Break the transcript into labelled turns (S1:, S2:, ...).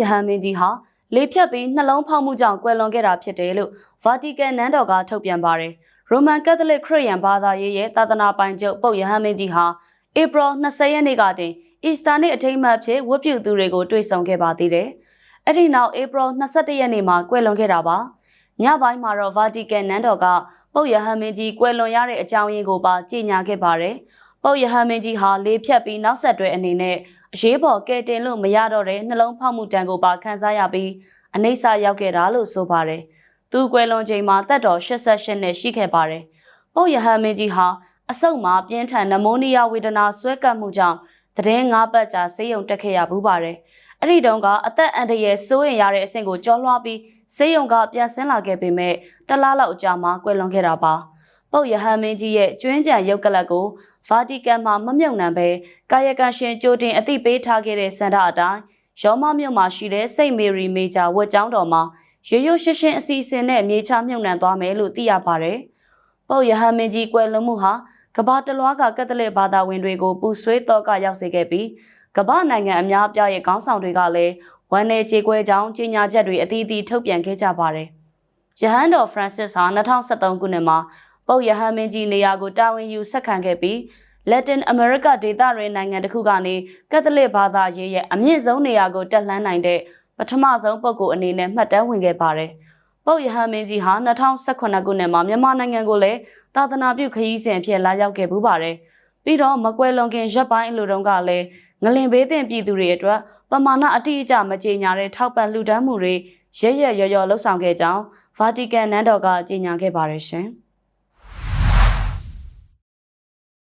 S1: ယဟန်မင်းကြီးဟာလေဖြတ်ပြီးနှလုံးဖောက်မှုကြောင့်ကွယ်လွန်ခဲ့တာဖြစ်တယ်လို့ဗာတီကန်နန်းတော်ကထုတ်ပြန်ပါတယ်။ရိုမန်ကက်သလစ်ခရစ်ယာန်ဘာသာရေးရဲ့သာသနာပိုင်ချုပ်ပုပ်ယဟန်မင်းကြီးဟာဧပြီ20ရက်နေ့ကတင်အီစတာနေ့အထိမ်းအမှတ်ဖြစ်ဝတ်ပြုသူတွေကိုတွေ့ဆုံခဲ့ပါသေးတယ်။အဲ့ဒီနောက်ဧပြီ21ရက်နေ့မှာကွယ်လွန်ခဲ့တာပါ။ညပိုင်းမှာတော့ဗာတီကန်နန်းတော်ကပုပ်ယဟန်မင်းကြီးကွယ်လွန်ရတဲ့အကြောင်းရင်းကိုပါကြေညာခဲ့ပါတယ်။ပုပ်ယဟန်မင်းကြီးဟာလေဖြတ်ပြီးနောက်ဆက်တွဲအနေနဲ့ အရေးပေါ်ကယ်တင်လို့မရတော့တဲ့နှလုံးဖောက်မှုတံကိုပါခန်းစားရပြီးအနှိမ့်ဆရောက်ခဲ့တာလို့ဆိုပါတယ်။သူကွယ်လွန်ချိန်မှာတက်တော်88နှစ်ရှိခဲ့ပါတယ်။ပုပ်ယဟန်မင်းကြီးဟာအဆုတ်မှာပြင်းထန်နမိုးနီးယားဝေဒနာဆွဲကပ်မှုကြောင့်သတင်း၅ပတ်ကြာဆေးရုံတက်ခဲ့ရဘူးပါတယ်။အဲ့ဒီတုန်းကအသက်အန္တရာယ်စိုးရင်ရတဲ့အဆင့်ကိုကျော်လွှားပြီးဆေးရုံကပြန်ဆင်းလာခဲ့ပေမဲ့တလားလောက်အကြာမှာကွယ်လွန်ခဲ့တာပါ။ ပုပ်ယဟန်မင်းကြီးရဲ့ကျွင်းကြံရုပ်ကလပ်ကိုဗာတီကန်မှာမမြုပ်နှံပဲကာယကံရှင်ကြိုတင်အသိပေးထားခဲ့တဲ့စန္ဒအတိုင်းရောမမြို့မှာရှိတဲ့စိတ်မေရီမေဂျာဝတ်ကျောင်းတော်မှာရိုးရိုးရှင်းရှင်းအစီအစဉ်နဲ့မြေချမြုပ်နှံသွားမယ်လို့သိရပါတယ်။ပုပ်ယဟန်မင်းကြီးကွယ်လွန်မှုဟာကမ္ဘာတလွှားကကက်သလစ်ဘာသာဝင်တွေကိုပူဆွေးတော့ကရောက်စေခဲ့ပြီးကမ္ဘာနိုင်ငံအများအပြားရဲ့ခေါင်းဆောင်တွေကလည်းဝန်내ခြေခွဲကြောင်းကြီးညာချက်တွေအသီးသီးထုတ်ပြန်ခဲ့ကြပါတယ်။ယဟန်တော်ဖရန်စစ်ဟာ2013ခုနှစ်မှာ ပုပ်ယဟန်မင်းကြီးနေရာကိုတာဝန်ယူဆက်ခံခဲ့ပြီး Latin America ဒေသရင်းနိုင်ငံတစ်ခုကနေကက်သလစ်ဘာသာရေးရဲ့အမြင့်ဆုံးနေရာကိုတက်လှမ်းနိုင်တဲ့ပထမဆုံးပုဂ္ဂိုလ်အနေနဲ့မှတ်တမ်းဝင်ခဲ့ပါတယ်။ပုပ်ယဟန်မင်းကြီးဟာ2018ခုနှစ်မှာမြန်မာနိုင်ငံကိုလည်းသာသနာပြုခရီးစဉ်အဖြစ်လာရောက်ခဲ့ပူပါတယ်။ပြီးတော့မကွယ်လွန်ခင်ရက်ပိုင်းအလိုတုန်းကလည်းငလင်ဘေးသင့်ပြည်သူတွေအတွက်ပမာဏအတိအကျမကြေညာတဲ့ထောက်ပံ့လှူဒန်းမှုတွေရရရရလှုပ်ဆောင်ခဲ့ကြောင်းဗာတီကန်နန်းတော်ကကြေညာခဲ့ပါတယ်ရှင်။